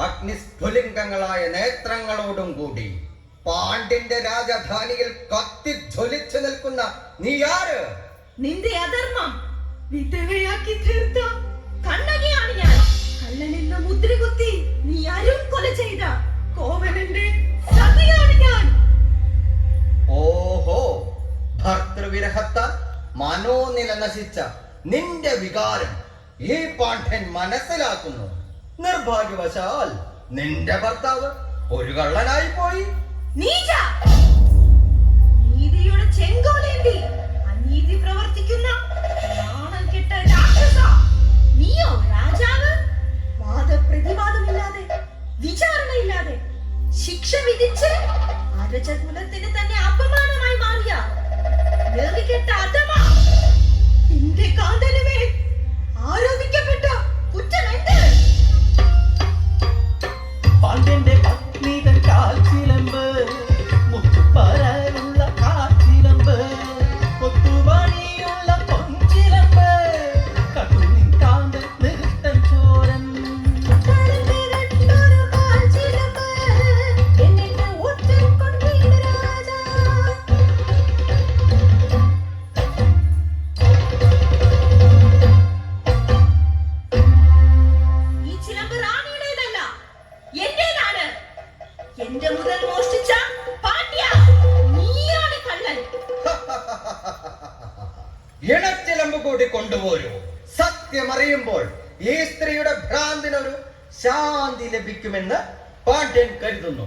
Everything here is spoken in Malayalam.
അതിസ്ഫുലിംഗങ്ങളായ നേത്രങ്ങളോടും കൂടി പാണ്ഡിന്റെ രാജധാനിയിൽ കത്തിജ്വലിച്ചു നിൽക്കുന്ന നീ ആര്? നിന്റെ അധർമ്മം വിധവയാക്കി തീർത്ത കണ്ണകിയാണ് ഞാൻ. കള്ളനെന്ന മുദ്ര കുത്തി നീ അരും കൊല ചെയ്ത കോവലന്റെ സതിയാണ് ഞാൻ. ഓഹോ ഭർത്തൃവിരഹത്താൽ മനോനില നശിച്ച നിന്റെ വികാരം ഈ പാണ്ഡ്യൻ മനസ്സിലാക്കുന്നു. നിർഭാഗ്യവശാൽ നിന്റെ ഭർത്താവ് ഒരു കള്ളനായി പോയി. നീച! നീതിയുടെ ചെങ്കോലേന്തി അനീതി പ്രവർത്തിക്കുന്ന നാണം കെട്ട രാക്ഷസ. നീയോ രാജാവ്? വാദപ്രതിവാദമില്ലാതെ വിചാരണയില്ലാതെ ശിക്ഷ വിധിച്ച് അരചകുലത്തിന് തന്നെ അപമാനമായി മാറിയ. കേട്ട അധമ. ഇണച്ചിലമ്പ് കൂടി കൊണ്ടുപോരൂ സത്യമറിയുമ്പോൾ ഈ സ്ത്രീയുടെ ഭ്രാന്തിനൊരു ശാന്തി ലഭിക്കുമെന്ന് പാണ്ഡ്യൻ കരുതുന്നു.